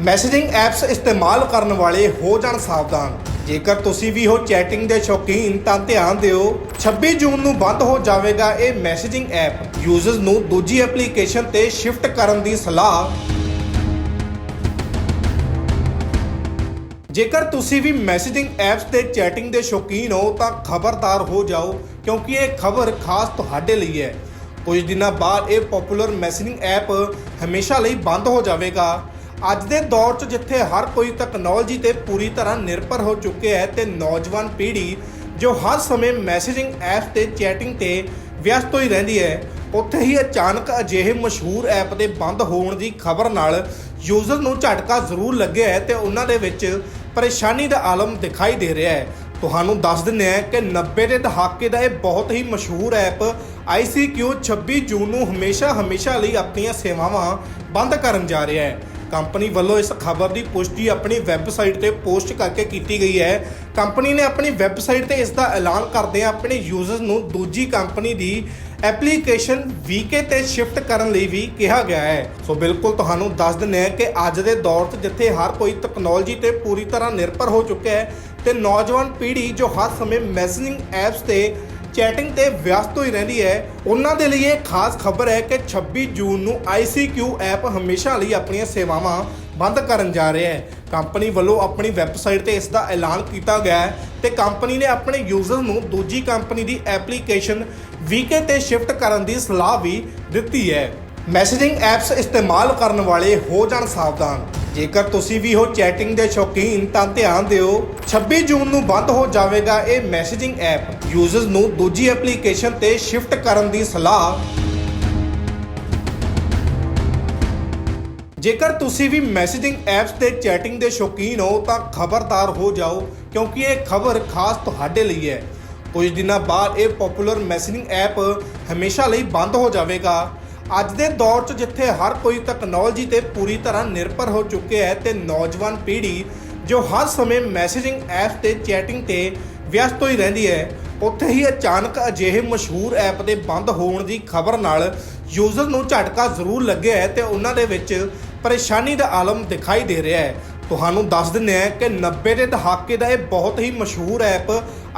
Messaging apps ਇਸਤੇਮਾਲ ਕਰਨ ਵਾਲੇ ਹੋ ਜਾਣ ਸਾਵਧਾਨ। ਜੇਕਰ ਤੁਸੀਂ ਵੀ ਹੋ ਚੈਟਿੰਗ ਦੇ ਸ਼ੌਕੀਨ ਤਾਂ ਧਿਆਨ ਦਿਓ 26 ਜੂਨ ਨੂੰ ਬੰਦ ਹੋ ਜਾਵੇਗਾ ਇਹ ਮੈਸੇਜਿੰਗ ਐਪ ਯੂਜ਼ਰਸ ਨੂੰ ਦੂਜੀ ਐਪਲੀਕੇਸ਼ਨ ਤੇ ਸ਼ਿਫਟ ਕਰਨ ਦੀ ਸਲਾਹ। ਜੇਕਰ ਤੁਸੀਂ ਵੀ ਮੈਸੇਜਿੰਗ ਐਪਸ ਤੇ ਚੈਟਿੰਗ ਦੇ ਸ਼ੌਕੀਨ ਹੋ, ਤਾਂ ਖਬਰਦਾਰ ਹੋ ਜਾਓ, ਕਿਉਂਕਿ ਇਹ ਖਬਰ ਖਾਸ ਤੁਹਾਡੇ ਲਈ ਹੈ। ਕੁਝ ਦਿਨਾਂ ਬਾਅਦ ਇਹ ਪਪੂਲਰ ਮੈਸੇਜਿੰਗ ਐਪ ਹਮੇਸ਼ਾ ਲਈ ਬੰਦ ਹੋ ਜਾਵੇਗਾ। ਅੱਜ ਦੇ ਦੌਰ 'ਚ ਜਿੱਥੇ ਹਰ ਕੋਈ ਟੈਕਨੋਲੋਜੀ ਤੇ ਪੂਰੀ ਤਰ੍ਹਾਂ ਨਿਰਭਰ ਹੋ ਚੁੱਕਿਆ ਹੈ ਤੇ ਨੌਜਵਾਨ ਪੀੜ੍ਹੀ ਜੋ ਹਰ ਸਮੇਂ ਮੈਸੇਜਿੰਗ ਐਪ ਤੇ ਚੈਟਿੰਗ ਤੇ ਵਿਅਸਤ ਹੋਈ ਰਹਿੰਦੀ ਹੈ, ਉੱਥੇ ਹੀ ਅਚਾਨਕ ਅਜਿਹੇ ਮਸ਼ਹੂਰ ਐਪ ਦੇ ਬੰਦ ਹੋਣ ਦੀ ਖਬਰ ਨਾਲ ਯੂਜ਼ਰ ਨੂੰ ਝਟਕਾ ਜ਼ਰੂਰ ਲੱਗਿਆ ਹੈ ਤੇ ਉਹਨਾਂ ਦੇ ਵਿੱਚ ਪਰੇਸ਼ਾਨੀ ਦਾ ਆਲਮ ਦਿਖਾਈ ਦੇ ਰਿਹਾ ਹੈ। ਤੁਹਾਨੂੰ ਦੱਸ ਦਿੰਦੇ ਹਾਂ ਕਿ 90 ਦੇ ਦਹਾਕੇ ਦਾ ਇਹ ਬਹੁਤ ਹੀ ਮਸ਼ਹੂਰ ਐਪ ICQ 26 ਜੂਨ ਨੂੰ ਹਮੇਸ਼ਾ ਹਮੇਸ਼ਾ ਲਈ ਆਪਣੀਆਂ ਸੇਵਾਵਾਂ ਬੰਦ ਕਰਨ ਜਾ ਰਿਹਾ ਹੈ। ਕੰਪਨੀ ਵੱਲੋਂ ਇਸ ਖਬਰ ਦੀ ਪੁਸ਼ਟੀ ਆਪਣੀ ਵੈਬਸਾਈਟ ਤੇ ਪੋਸਟ ਕਰਕੇ ਕੀਤੀ ਗਈ ਹੈ। ਕੰਪਨੀ ਨੇ ਆਪਣੀ ਵੈਬਸਾਈਟ ਤੇ ਇਸ ਦਾ ਐਲਾਨ ਕਰਦਿਆਂ ਆਪਣੇ ਯੂਜ਼ਰਸ ਨੂੰ ਦੂਜੀ ਕੰਪਨੀ ਦੀ ਐਪਲੀਕੇਸ਼ਨ VK ਤੇ ਸ਼ਿਫਟ ਕਰਨ ਲਈ ਵੀ ਕਿਹਾ ਗਿਆ ਹੈ। ਸੋ ਬਿਲਕੁਲ ਤੁਹਾਨੂੰ ਦੱਸ ਦਿੰਦੇ ਹਾਂ ਕਿ ਅੱਜ ਦੇ ਦੌਰ 'ਚ ਜਿੱਥੇ ਹਰ ਕੋਈ ਟੈਕਨੋਲੋਜੀ ਤੇ ਪੂਰੀ ਤਰ੍ਹਾਂ ਨਿਰਭਰ ਹੋ ਚੁੱਕਿਆ ਹੈ, ਤੇ ਨੌਜਵਾਨ ਪੀੜ੍ਹੀ ਜੋ ਹਰ ਸਮੇਂ ਮੈਸੇਜਿੰਗ ਐਪਸ ਤੇ ਚੈਟਿੰਗ ਤੇ ਵਿਅਸਤ ਹੋਈ ਰਹਿੰਦੀ ਹੈ। ਉਹਨਾਂ ਦੇ ਲਈ ਇਹ ਖਾਸ ਖਬਰ ਹੈ ਕਿ 26 ਜੂਨ ਨੂੰ ICQ ਐਪ ਹਮੇਸ਼ਾ ਲਈ ਆਪਣੀਆਂ ਸੇਵਾਵਾਂ ਬੰਦ ਕਰਨ ਜਾ ਰਿਹਾ ਹੈ। ਕੰਪਨੀ ਵੱਲੋਂ ਆਪਣੀ ਵੈਬਸਾਈਟ ਤੇ ਇਸ ਦਾ ਐਲਾਨ ਕੀਤਾ ਗਿਆ ਹੈ ਤੇ ਕੰਪਨੀ ਨੇ ਆਪਣੇ ਯੂਜ਼ਰ ਨੂੰ ਦੂਜੀ ਕੰਪਨੀ ਦੀ ਐਪਲੀਕੇਸ਼ਨ ਵੀਕੇ ਤੇ ਸ਼ਿਫਟ ਕਰਨ ਦੀ ਸਲਾਹ ਵੀ ਦਿੱਤੀ ਹੈ। ਮੈਸੇਜਿੰਗ ਐਪਸ ਇਸਤੇਮਾਲ ਕਰਨ ਵਾਲੇ ਹੋ ਜਾਣ ਸਾਵਧਾਨ। ਜੇਕਰ ਤੁਸੀਂ ਵੀ ਹੋ ਚੈਟਿੰਗ ਦੇ ਸ਼ੌਕੀਨ, ਤਾਂ ਧਿਆਨ ਦਿਓ 26 ਜੂਨ ਨੂੰ ਬੰਦ ਹੋ ਜਾਵੇਗਾ ਇਹ ਮੈਸੇਜਿੰਗ ਐਪ ਯੂਜ਼ਰਸ ਨੂੰ ਦੂਜੀ ਐਪਲੀਕੇਸ਼ਨ ਤੇ ਸ਼ਿਫਟ ਕਰਨ ਦੀ ਸਲਾਹ। ਜੇਕਰ ਤੁਸੀਂ ਵੀ ਮੈਸੇਜਿੰਗ ਐਪਸ ਤੇ ਚੈਟਿੰਗ ਦੇ ਸ਼ੌਕੀਨ ਹੋ, ਤਾਂ ਖਬਰਦਾਰ ਹੋ ਜਾਓ, ਕਿਉਂਕਿ ਇਹ ਖਬਰ ਖਾਸ ਤੁਹਾਡੇ ਲਈ ਹੈ। ਕੁਝ ਦਿਨਾਂ ਬਾਅਦ ਇਹ ਪਪੂਲਰ ਮੈਸੇਜਿੰਗ ਐਪ ਹਮੇਸ਼ਾ ਲਈ ਬੰਦ ਹੋ ਜਾਵੇਗਾ। ਅੱਜ ਦੇ ਦੌਰ 'ਚ ਜਿੱਥੇ ਹਰ ਕੋਈ ਟੈਕਨੋਲੋਜੀ ਤੇ ਪੂਰੀ ਤਰ੍ਹਾਂ ਨਿਰਭਰ ਹੋ ਚੁੱਕਿਆ ਹੈ ਤੇ ਨੌਜਵਾਨ ਪੀੜ੍ਹੀ ਜੋ ਹਰ ਸਮੇਂ ਮੈਸੇਜਿੰਗ ਐਪ ਤੇ ਚੈਟਿੰਗ ਤੇ ਵਿਅਸਤ ਹੋਈ ਰਹਿੰਦੀ ਹੈ, ਉੱਥੇ ਹੀ ਅਚਾਨਕ ਅਜਿਹੇ ਮਸ਼ਹੂਰ ਐਪ ਦੇ ਬੰਦ ਹੋਣ ਦੀ ਖਬਰ ਨਾਲ ਯੂਜ਼ਰ ਨੂੰ ਝਟਕਾ ਜ਼ਰੂਰ ਲੱਗਿਆ ਹੈ ਤੇ ਉਹਨਾਂ ਦੇ ਵਿੱਚ ਪਰੇਸ਼ਾਨੀ ਦਾ ਆਲਮ ਦਿਖਾਈ ਦੇ ਰਿਹਾ ਹੈ। ਤੁਹਾਨੂੰ ਦੱਸ ਦਿੰਦੇ ਹਾਂ ਕਿ 90 ਦੇ ਦਹਾਕੇ ਦਾ ਇਹ ਬਹੁਤ ਹੀ ਮਸ਼ਹੂਰ ਐਪ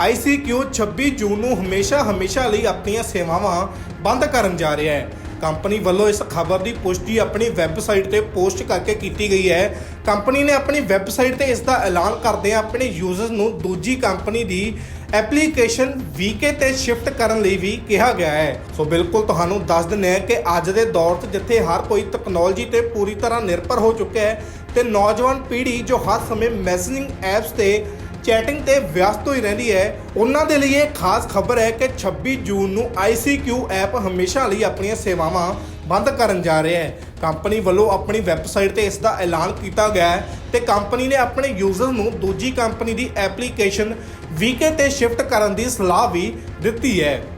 ICQ 26 ਜੂਨ ਨੂੰ ਹਮੇਸ਼ਾ ਹਮੇਸ਼ਾ ਲਈ ਆਪਣੀਆਂ ਸੇਵਾਵਾਂ ਬੰਦ ਕਰਨ ਜਾ ਰਿਹਾ ਹੈ। ਕੰਪਨੀ ਵੱਲੋਂ ਇਸ ਖਬਰ ਦੀ ਪੁਸ਼ਟੀ ਆਪਣੀ ਵੈਬਸਾਈਟ ਤੇ ਪੋਸਟ ਕਰਕੇ ਕੀਤੀ ਗਈ ਹੈ। ਕੰਪਨੀ ਨੇ ਆਪਣੀ ਵੈਬਸਾਈਟ ਤੇ ਇਸ ਦਾ ਐਲਾਨ ਕਰਦਿਆਂ ਆਪਣੇ ਯੂਜ਼ਰਸ ਨੂੰ ਦੂਜੀ ਕੰਪਨੀ ਦੀ ਐਪਲੀਕੇਸ਼ਨ VK ਤੇ ਸ਼ਿਫਟ ਕਰਨ ਲਈ ਵੀ ਕਿਹਾ ਗਿਆ ਹੈ। ਸੋ ਬਿਲਕੁਲ ਤੁਹਾਨੂੰ ਦੱਸ ਦਿੰਦੇ ਹਾਂ ਕਿ ਅੱਜ ਦੇ ਦੌਰ 'ਚ ਜਿੱਥੇ ਹਰ ਕੋਈ ਟੈਕਨੋਲੋਜੀ ਤੇ ਪੂਰੀ ਤਰ੍ਹਾਂ ਨਿਰਭਰ ਹੋ ਚੁੱਕਿਆ ਹੈ, ਤੇ ਨੌਜਵਾਨ ਪੀੜ੍ਹੀ ਜੋ ਹਰ ਸਮੇਂ ਮੈਸੇਜਿੰਗ ਐਪਸ ਤੇ ਚੈਟਿੰਗ ਤੇ ਵਿਅਸਤ ਹੋਈ ਰਹਿੰਦੀ ਹੈ। ਉਹਨਾਂ ਦੇ ਲਈ ਇਹ ਖਾਸ ਖਬਰ ਹੈ ਕਿ 26 ਜੂਨ ਨੂੰ ICQ ਐਪ ਹਮੇਸ਼ਾ ਲਈ ਆਪਣੀਆਂ ਸੇਵਾਵਾਂ ਬੰਦ ਕਰਨ ਜਾ ਰਿਹਾ ਹੈ। ਕੰਪਨੀ ਵੱਲੋਂ ਆਪਣੀ ਵੈਬਸਾਈਟ ਤੇ ਇਸ ਦਾ ਐਲਾਨ ਕੀਤਾ ਗਿਆ ਹੈ ਤੇ ਕੰਪਨੀ ਨੇ ਆਪਣੇ ਯੂਜ਼ਰ ਨੂੰ ਦੂਜੀ ਕੰਪਨੀ ਦੀ ਐਪਲੀਕੇਸ਼ਨ ਵੀਕੇ ਤੇ ਸ਼ਿਫਟ ਕਰਨ ਦੀ ਸਲਾਹ ਵੀ ਦਿੱਤੀ ਹੈ।